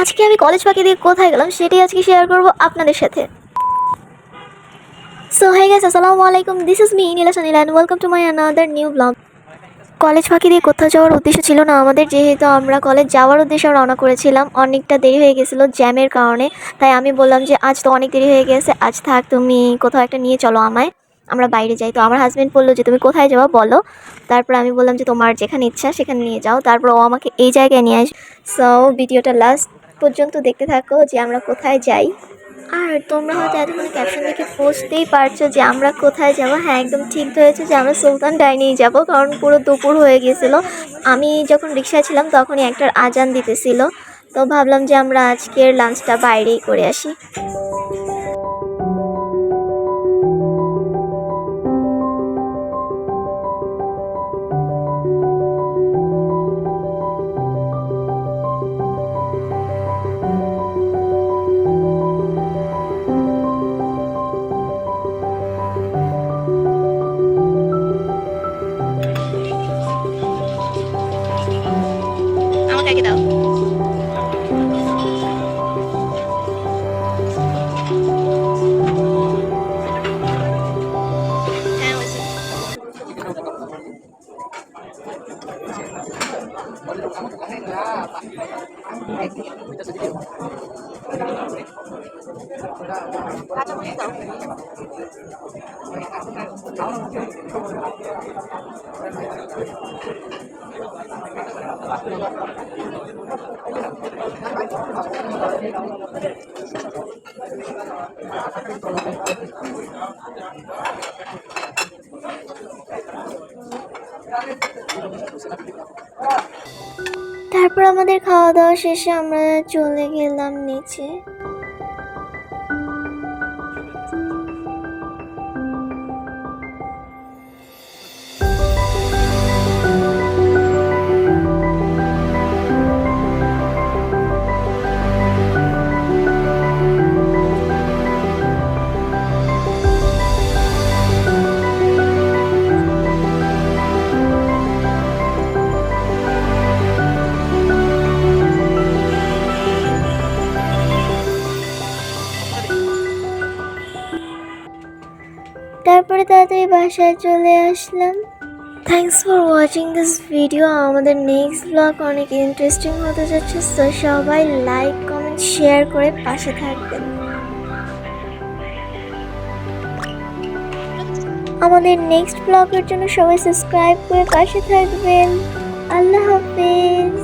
আজকে আমি কলেজ ফাঁকি দিয়ে কোথায় গেলাম সেটাই আজকে শেয়ার করব আপনাদের সাথে। সো হয়ে গেছে আসসালামু আলাইকুম this is me Neela Sanil and welcome to my another new blog college ফাঁকি দিয়ে কোথাও যাওয়ার উদ্দেশ্য ছিল না আমাদের, যেহেতু আমরা কলেজ যাওয়ার উদ্দেশ্যে রওনা করেছিলাম, অনেকটা দেরি হয়ে গেছিল জ্যামের কারণে। তাই আমি বললাম যে, আজ তো অনেক দেরি হয়ে গেছে, আজ থাক, তুমি কোথাও একটা নিয়ে চলো আমায়, আমরা বাইরে যাই। তো আমার হাজব্যান্ড বলল যে, তুমি কোথায় যাওয়া বলো? তারপর আমি বললাম যে, তোমার যেখানে ইচ্ছা সেখানে নিয়ে যাও। তারপর ও আমাকে এই জায়গায় নিয়ে আস সো ভিডিওটা লাস্ট পর্যন্ত দেখতে থাকো যে আমরা কোথায় যাই। আর তোমরা হয়তো এতক্ষণ ক্যাপশন দেখে বুঝতেই পারছ যে আমরা কোথায় যাব। হ্যাঁ একদম ঠিক ধরেছে যে আমরা সুলতান ডাইনেই যাব, কারণ পুরো দুপুর হয়ে গিয়েছিল আমি যখন রিক্সায় ছিলাম তখনই একটার আজান দিতেছিল। তো ভাবলাম যে আমরা আজকের লাঞ্চটা বাইরেই করে আসি। আমাকে আগে দাও হ্যাঁ হয়েছে তারপর আমাদের খাওয়া দাওয়া শেষে আমরা চলে গেলাম নিচে। তারপরে তাড়াতাড়ি বাসায় চলে আসলাম। Thanks for watching this video আমাদের নেক্সট ব্লগ অনেক ইন্টারেস্টিং হতে যাচ্ছে তো সবাই লাইক কমেন্ট শেয়ার করে পাশে থাকবেন। আমাদের নেক্সট ব্লগের জন্য সবাই সাবস্ক্রাইব করে পাশে থাকবেন। আল্লাহ হাফেজ।